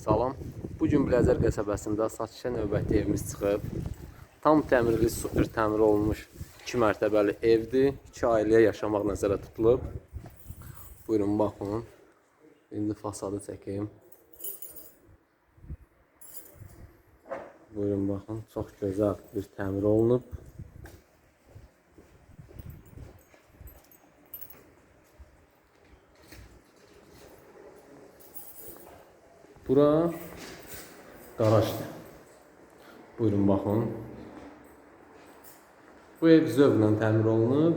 Salam. Bu gün Biləzər qəsəbəsində satışa növbəti evimiz çıxıb. Tam təmirli, super təmir olunmuş 2 mərtəbəli evdir. 2 ailəyə yaşamaq nəzərdə tutulub. Buyurun baxın. İndi fasadı çəkeyim. Buyurun baxın, çox gözəl bir təmir olunub. Bura garajdır. Buyurun baxın. Bu ev zövqlə təmir olunub.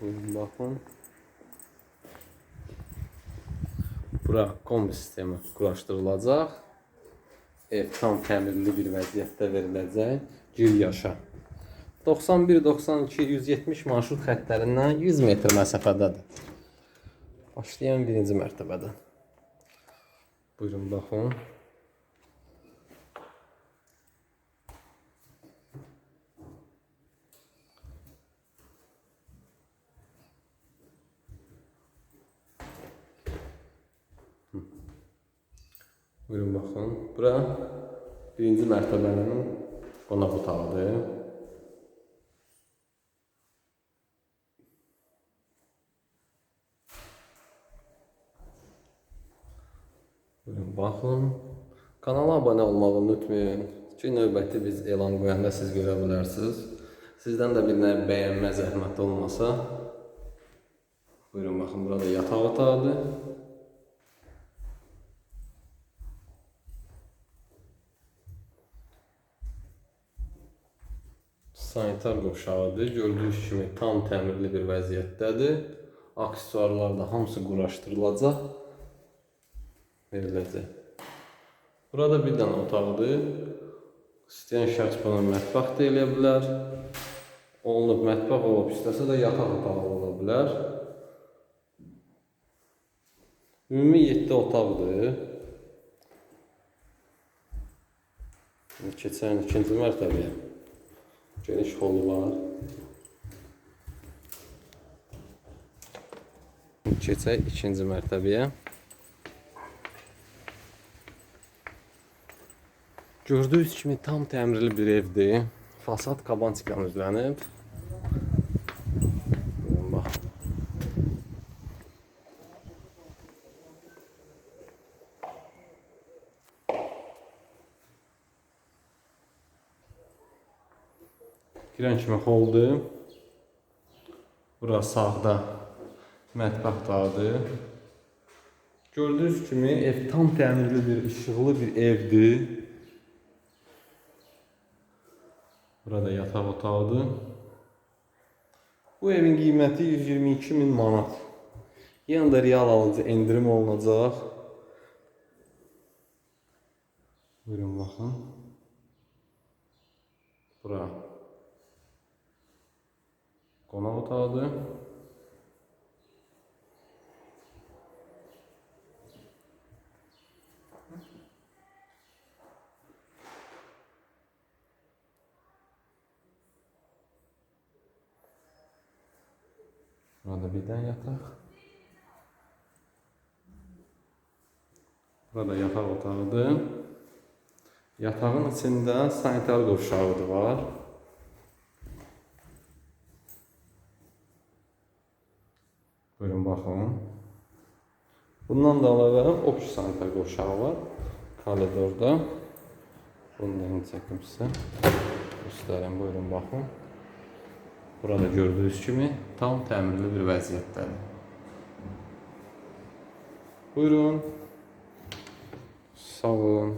Buyurun baxın. Bura kombi sistemi quraşdırılacaq. Ev tam təmirli bir vəziyyətdə veriləcək. Gir yaşa. 91, 92, 170 marşrut xəttlərindən 100 metr məsafədədir. Başlayan birinci mərtəbədən. Buyurun baxın. Buyurun baxın. Bura birinci mərtəbənin qonaq otağıdır. Buyurun baxın. Kanala abunə olmağı unutmayın. Ki növbəti biz elan qoyanda siz görə bilərsiniz. Sizdən də bir nə bəyənmə zəhmət olmasa. Buyurun baxın, burada yataq otağıdır. Sanitar qovşağıdır. Gördüyünüz kimi tam təmirli bir vəziyyətdədir. Aksesuarlar da hamısı quraşdırılacaq. Veriləcək. Burada bir dənə otaqdır. İstəyən şəxs buna mətbəx da eləyə bilər. Olunub mətbəx olub, istəsə də yataq otağı ola bilər. Ümumi 7 otaqdır. Keçən ikinci mərtəbəyə. Geniş holu var. Keçək ikinci mərtəbəyə. Gördüyünüz kimi tam təmirli bir evdir. Fasad kabançiklə üzlənib. Girən kimi holdur. Bura sağda mətbəx otağıdır. Gördüyünüz kimi ev tam təmirli bir, işıqlı bir evdir. Burada yataq otağıdır. Bu evin qiyməti 122 min manat. Yenə də real alıcı endirim olunacaq. Buyurun baxın. Bura qonaq otağıdır. Burada bir tane yatak. Burada yatak otağıdır. Yatağın içində sanitar qovşağı da var. Buyurun baxın. Bundan da əlavə opus sanitar qovşağı var. Koridorda. Bunu da çəkim sizə. Göstərim, buyurun baxın. Burada gördüyünüz kimi tam təmirli bir vəziyyətdədir. Buyurun. Sağ olun.